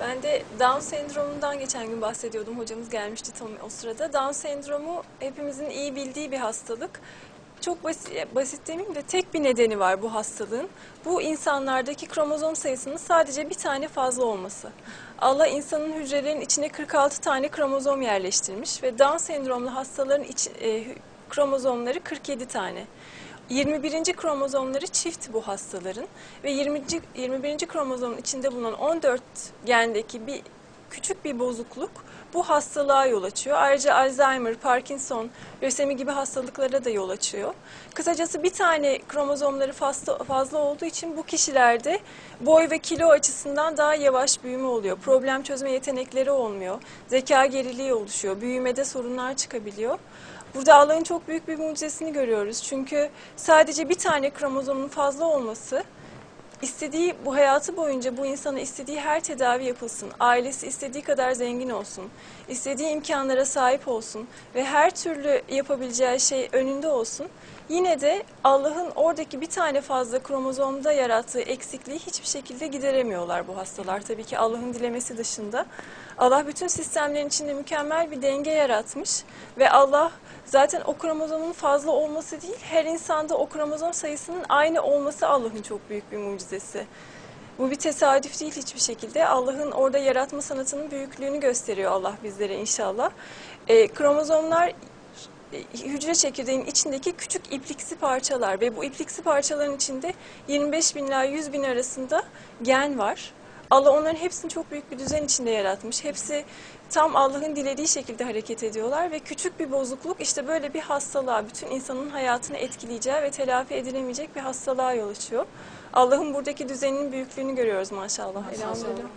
Ben de Down sendromundan geçen gün bahsediyordum. Hocamız gelmişti tam o sırada. Down sendromu hepimizin iyi bildiği bir hastalık. Çok basit, basit demeyeyim de tek bir nedeni var bu hastalığın. Bu insanlardaki kromozom sayısının sadece bir tane fazla olması. Allah insanın hücrelerinin içine 46 tane kromozom yerleştirmiş ve Down sendromlu hastaların iç, e, kromozomları 47 tane. 21. kromozomları çift bu hastaların ve 20. 21. kromozomun içinde bulunan 14 gendeki bir küçük bir bozukluk bu hastalığa yol açıyor. Ayrıca Alzheimer, Parkinson, lösemi gibi hastalıklara da yol açıyor. Kısacası bir tane kromozomları fazla, fazla olduğu için bu kişilerde boy ve kilo açısından daha yavaş büyüme oluyor. Problem çözme yetenekleri olmuyor. Zeka geriliği oluşuyor. Büyümede sorunlar çıkabiliyor. Burada Allah'ın çok büyük bir mucizesini görüyoruz. Çünkü sadece bir tane kromozomun fazla olması istediği bu hayatı boyunca bu insana istediği her tedavi yapılsın. Ailesi istediği kadar zengin olsun. istediği imkanlara sahip olsun ve her türlü yapabileceği şey önünde olsun. Yine de Allah'ın oradaki bir tane fazla kromozomda yarattığı eksikliği hiçbir şekilde gideremiyorlar bu hastalar. Tabii ki Allah'ın dilemesi dışında. Allah bütün sistemlerin içinde mükemmel bir denge yaratmış ve Allah zaten o kromozomun fazla olması değil, her insanda o kromozom sayısının aynı olması Allah'ın çok büyük bir mucizesi. Bu bir tesadüf değil hiçbir şekilde. Allah'ın orada yaratma sanatının büyüklüğünü gösteriyor Allah bizlere inşallah. E, kromozomlar hücre çekirdeğinin içindeki küçük ipliksi parçalar ve bu ipliksi parçaların içinde 25 bin ila 100 bin arasında gen var. Allah onların hepsini çok büyük bir düzen içinde yaratmış. Hepsi tam Allah'ın dilediği şekilde hareket ediyorlar ve küçük bir bozukluk işte böyle bir hastalığa, bütün insanın hayatını etkileyeceği ve telafi edilemeyecek bir hastalığa yol açıyor. Allah'ın buradaki düzeninin büyüklüğünü görüyoruz maşallah. Elhamdülillah.